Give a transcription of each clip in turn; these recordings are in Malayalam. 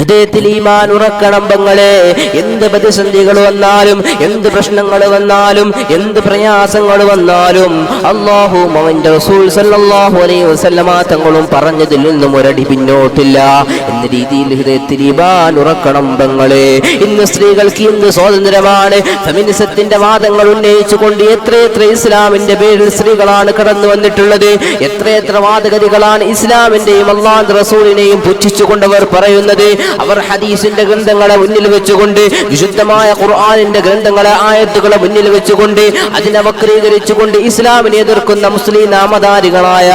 ഹൃദയത്തിൽ ഈമാൻ ഉറക്കണം പെങ്ങളെ. എന്ത് പ്രതിസന്ധികൾ വന്നാലും എന്ത് പ്രശ്നങ്ങൾ വന്നാലും എന്ത് പ്രയാസങ്ങൾ വന്നാലും അള്ളാഹു അവന്റെ റസൂൽ സല്ലല്ലാഹു അലൈഹി വസല്ലമ തങ്ങളും പറഞ്ഞതിൽ നിന്നും ഒരടി പിന്നോട്ടില്ല. എന്ന രീതിയിൽ ഹൃദയത്തിൽ ഈമാൻ ഉറക്കണം പെങ്ങളെ. ഇന്ന് സ്ത്രീകൾക്ക് ഇന്ന് സ്വാതന്ത്ര്യമാണ്. ഫെമിനിസത്തിന്റെ വാദങ്ങൾ ഉന്നയിച്ചുകൊണ്ട് എത്രയെത്ര ഇസ്ലാമിന്റെ പേരിൽ സ്ത്രീകളാണ് കടന്നു വന്നിട്ടുള്ളത്. എത്രയെത്ര വാദഗതികളാണ് ഇസ്ലാമിന്റെയും അള്ളാഹ് റസൂലിനെയും പുച്ഛിച്ചുകൊണ്ടവർ പറയുന്നത്. അവർ ഹദീസിന്റെ ഗ്രന്ഥങ്ങളെ മുന്നിൽ വെച്ചുകൊണ്ട് വിശുദ്ധമായ ഖുർആാനിന്റെ ഗ്രന്ഥങ്ങളെ ആയത്തുകളെ മുന്നിൽ വെച്ചുകൊണ്ട് അതിനെ വക്രീകരിച്ചുകൊണ്ട് ഇസ്ലാമിനെ എതിർക്കുന്ന മുസ്ലിം നാമധാരികളായ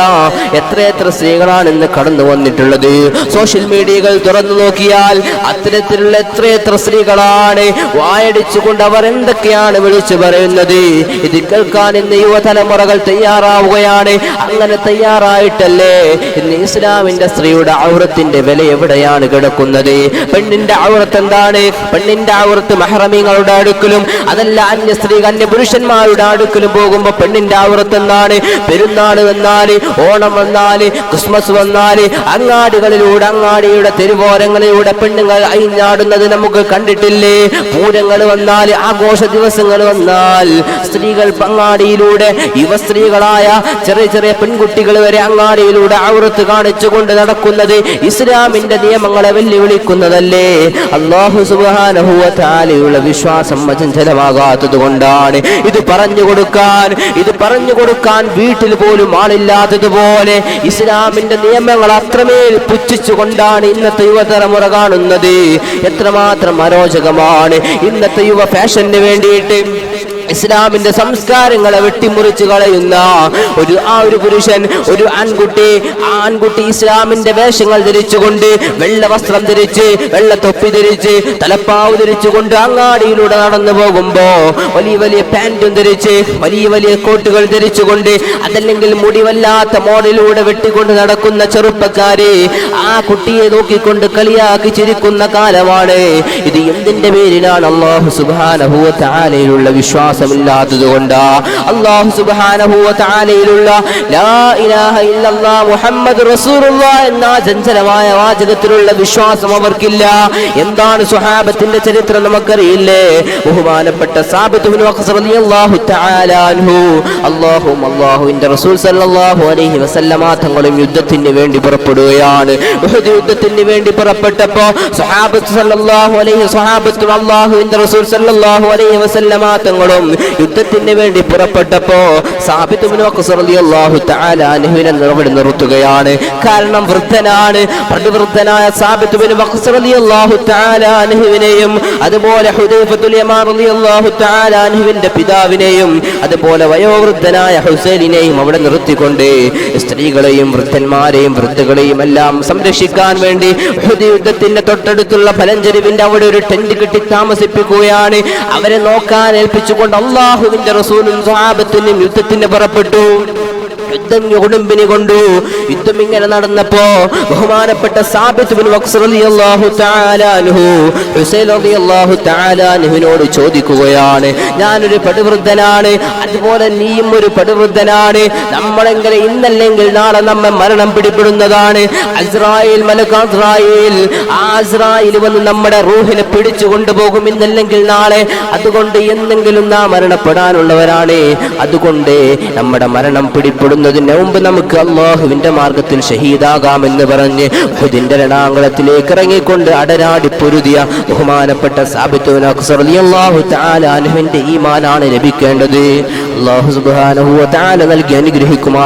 എത്രയെത്ര സ്ത്രീകളാണ് ഇന്ന് കടന്നു വന്നിട്ടുള്ളത്. സോഷ്യൽ മീഡിയകൾ തുറന്നു നോക്കിയാൽ അത്തരത്തിലുള്ള എത്രയെത്ര സ്ത്രീകളാണ് വായടിച്ചുകൊണ്ട് അവർ എന്തൊക്കെയാണ് വിളിച്ചു പറയുന്നത്. ഇത് കേൾക്കാൻ ഇന്ന് യുവതലമുറകൾ തയ്യാറാവുകയാണ്. അങ്ങനെ തയ്യാറായിട്ടല്ലേ? ഇന്ന് ഇസ്ലാമിന്റെ സ്ത്രീയുടെ ഔറത്തിന്റെ വില എവിടെയാണ് കിടക്കുന്നത്? പെണ്ണിന്റെ ഔറത്ത് എന്താണ്? പെണ്ണിന്റെ ഔറത്ത് മഹറമീങ്ങളുടെ അടുക്കലും അതല്ല അന്യ സ്ത്രീ അന്യ പുരുഷന്മാരുടെ അടുക്കലും പോകുമ്പോ പെണ്ണിന്റെ ഔറത്ത് എന്താണ്? പെരുന്നാൾ വന്നാൽ ഓണം വന്നാൽ ക്രിസ്മസ് വന്നാൽ അങ്ങാടികളിലൂടെ അങ്ങാടിയുടെ തെരുവോരങ്ങളിലൂടെ പെണ്ണുങ്ങൾ അയിഞ്ഞാടുന്നത് നമുക്ക് കണ്ടിട്ടില്ലേ? പൂരങ്ങൾ വന്നാൽ ആഘോഷ ദിവസങ്ങൾ വന്നാൽ സ്ത്രീകൾ അങ്ങാടിയിലൂടെ യുവ സ്ത്രീകളായ ചെറിയ ചെറിയ പെൺകുട്ടികൾ വരെ അങ്ങാടിയിലൂടെ ഔറത്ത് കാണിച്ചുകൊണ്ട് നടക്കുന്നത് ഇസ്ലാമിന്റെ നിയമങ്ങളെ വെല്ലുവിളിക്കുന്നതല്ലേ അള്ളാഹു സുബാനഹുവല വിശ്വാസം അചഞ്ചലമാകാത്തത് കൊണ്ടാണ് ഇത് പറഞ്ഞു കൊടുക്കാൻ ഇത് പറഞ്ഞു കൊടുക്കാൻ വീട്ടിൽ പോലും ആളില്ലാത്തതുപോലെ ഇസ്ലാമിന്റെ നിയമങ്ങൾ അത്രമേൽ പുച്ഛിച്ചു കൊണ്ടാണ് ഇന്നത്തെ യുവതലമുറ കാണുന്നത്. എത്രമാത്രം അരോചകമാണ് ഇന്നത്തെ യുവ ഫാഷന് വേണ്ടിയിട്ട്. ഇസ്ലാമിന്റെ സംസ്കാരങ്ങളെ വെട്ടിമുറിച്ച് കളയുന്ന ഒരു ആ ഒരു പുരുഷൻ ഒരു ആൺകുട്ടി ആൺകുട്ടി ഇസ്ലാമിന്റെ വേഷങ്ങൾ ധരിച്ചുകൊണ്ട് വെള്ള വസ്ത്രം ധരിച്ച് വെള്ള തൊപ്പി ധരിച്ച് തലപ്പാവ് ധരിച്ചുകൊണ്ട് അങ്ങാടിയിലൂടെ നടന്നു പോകുമ്പോ വലിയ വലിയ പാന്റും ധരിച്ച് വലിയ വലിയ കോട്ടുകൾ ധരിച്ചുകൊണ്ട് അതല്ലെങ്കിൽ മുടിവല്ലാത്ത മോഡലിലൂടെ വെട്ടിക്കൊണ്ട് നടക്കുന്ന ചെറുപ്പക്കാരെ ആ കുട്ടിയെ നോക്കിക്കൊണ്ട് കളിയാക്കി ചിരിക്കുന്ന കാലമാണ്. ഇത് എന്തിന്റെ പേരിലാണ്? അള്ളാഹു സുബാനഹുവ താലയിലുള്ള വിശ്വാസമില്ലാത്തത് എന്ന ചഞ്ചലമായ വാചകത്തിലുള്ള വിശ്വാസം അവർക്കില്ല. എന്താണ് സുഹാബത്തിന്റെ ചരിത്രം നമുക്കറിയില്ലേ? ബഹുമാനപ്പെട്ട റസൂൽ തങ്ങളും യുദ്ധത്തിന് വേണ്ടി പുറപ്പെടുകയാണ്. യുദ്ധത്തിന് വേണ്ടി പുറപ്പെട്ടപ്പോ സുഹാബത്ത് സല്ലല്ലാഹു അലൈഹി സുഹാബത്തും അല്ലാഹുവിന്റെ റസൂൽ സല്ലല്ലാഹു അലൈഹി വസല്ലമ തങ്ങളും യുദ്ധത്തിന് വേണ്ടി പുറപ്പെട്ടപ്പോ സാബിത്ത് ബിൻ റളിയല്ലാഹു തആല അൻഹുവിനെ അവിടെ നിർത്തുകയാണ്. കാരണം വൃദ്ധനാണ്. പ്രതിവൃദ്ധനായ സാബിത്ത് അള്ളാഹുവിനെയും അതുപോലെ അൻഹുവിന്റെ പിതാവിനെയും അതുപോലെ വയോവൃദ്ധനായ ഹുസൈനെയും അവിടെ നിർത്തിക്കൊണ്ട് സ്ത്രീകളെയും വൃദ്ധന്മാരെയും വൃദ്ധകളെയും എല്ലാം സംരക്ഷിക്കാൻ വേണ്ടി യുദ്ധത്തിന്റെ തൊട്ടടുത്തുള്ള ഫലഞ്ചെരുവിന്റെ അവിടെ ഒരു ടെന്റ് കെട്ടി താമസിപ്പിക്കുകയാണ്. അവരെ നോക്കാൻ ഏൽപ്പിച്ചുകൊണ്ട് അള്ളാഹുവിന്റെ റസൂലും സഹാബത്തിനും യുദ്ധത്തിന് പുറപ്പെട്ടു. യുദ്ധം ഉടുമ്പിന് കൊണ്ടു യുദ്ധം ഇങ്ങനെ നടന്നപ്പോ ബഹുമാനപ്പെട്ട അൻഹുവിനോട് ചോദിക്കുകയാണ്. ഞാനൊരു പടുവൃദ്ധനാണ് അതുപോലെ നീയും ഒരു പടുവൃദ്ധനാണ് നമ്മളെങ്കിലും ഇന്നല്ലെങ്കിൽ നാളെ നമ്മെ മരണം പിടിപെടുന്നതാണ്. അസ്രായേൽ മലക്കാസ്രായേൽ ആ അസ്രായേൽ വന്ന് നമ്മുടെ റൂഹിനെ പിടിച്ചു കൊണ്ടുപോകും ഇന്നല്ലെങ്കിൽ നാളെ. അതുകൊണ്ട് എന്തെങ്കിലും നാം മരണപ്പെടാനുള്ളവരാണ്. അതുകൊണ്ട് നമ്മുടെ മരണം പിടിപ്പെടുന്നതിന് മുമ്പ് നമുക്ക് അള്ളാഹുവിന്റെ മാർഗത്തിൽ ഷഹീദാകാമെന്ന് പറഞ്ഞ് ഹുദിന്റെ രണാങ്കളത്തിലേക്ക് ഇറങ്ങിക്കൊണ്ട് അടരാടി പൊരുതിയ ബഹുമാനപ്പെട്ട താലാനുവിന്റെ ഈമാനാണ് ലഭിക്കേണ്ടത്. അള്ളാഹു സുബാനഹു താല നൽകി അനുഗ്രഹിക്കുമാർ